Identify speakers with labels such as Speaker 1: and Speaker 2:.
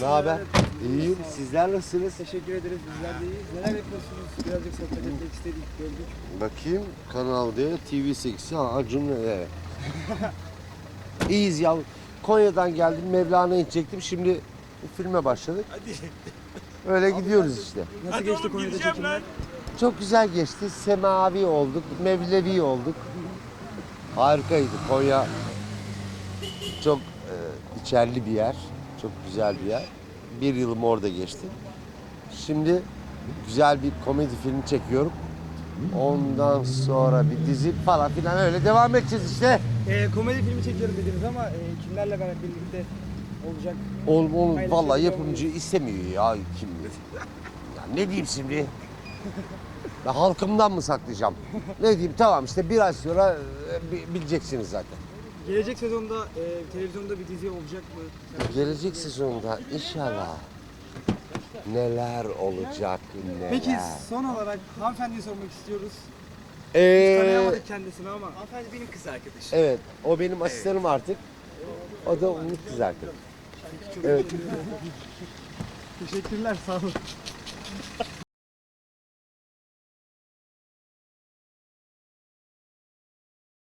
Speaker 1: Ne haber? İyiyim. Sizler nasılsınız?
Speaker 2: Teşekkür ederiz. Bizler de iyiyiz. Neler yapıyorsunuz? Birazcık sohbet etmek istedik, gördük.
Speaker 1: Bakayım Kanal D, TV8'i, ha, Acun evet. İyiyiz ya. Konya'dan geldim, Mevlana'ya gidecektim. Şimdi filme başladık. Öyle gidiyoruz işte.
Speaker 2: Nasıl geçti Konya'da çekimler?
Speaker 1: Çok güzel geçti. Semavi olduk, Mevlevi olduk. Harikaydı. Konya çok e, içerli bir yer. Çok güzel bir yer. Bir yılım orada geçti. Şimdi güzel bir komedi filmi çekiyorum. Ondan sonra bir dizi falan filan öyle devam edeceğiz işte.
Speaker 2: Ee, komedi filmi çekiyorum dediniz ama e, kimlerle beraber birlikte olacak?
Speaker 1: Oğlum oğlum
Speaker 2: Aynı
Speaker 1: vallahi
Speaker 2: şey
Speaker 1: yapımcı istemiyor ya kim? Ya ne diyeyim şimdi? Ben halkımdan mı saklayacağım? Ne diyeyim tamam işte bir ay sonra e, bi- bileceksiniz zaten.
Speaker 2: Gelecek sezonda e, televizyonda bir dizi olacak mı?
Speaker 1: Gelecek sezonda inşallah neler olacak neler.
Speaker 2: Peki son olarak hanımefendiyi sormak istiyoruz.
Speaker 1: Ee,
Speaker 2: Tanıyamadık kendisini ama.
Speaker 3: Hanımefendi benim kız arkadaşım.
Speaker 1: evet o benim asistanım artık. O da onun kız arkadaşı. Evet.
Speaker 2: Teşekkürler, sağ olun.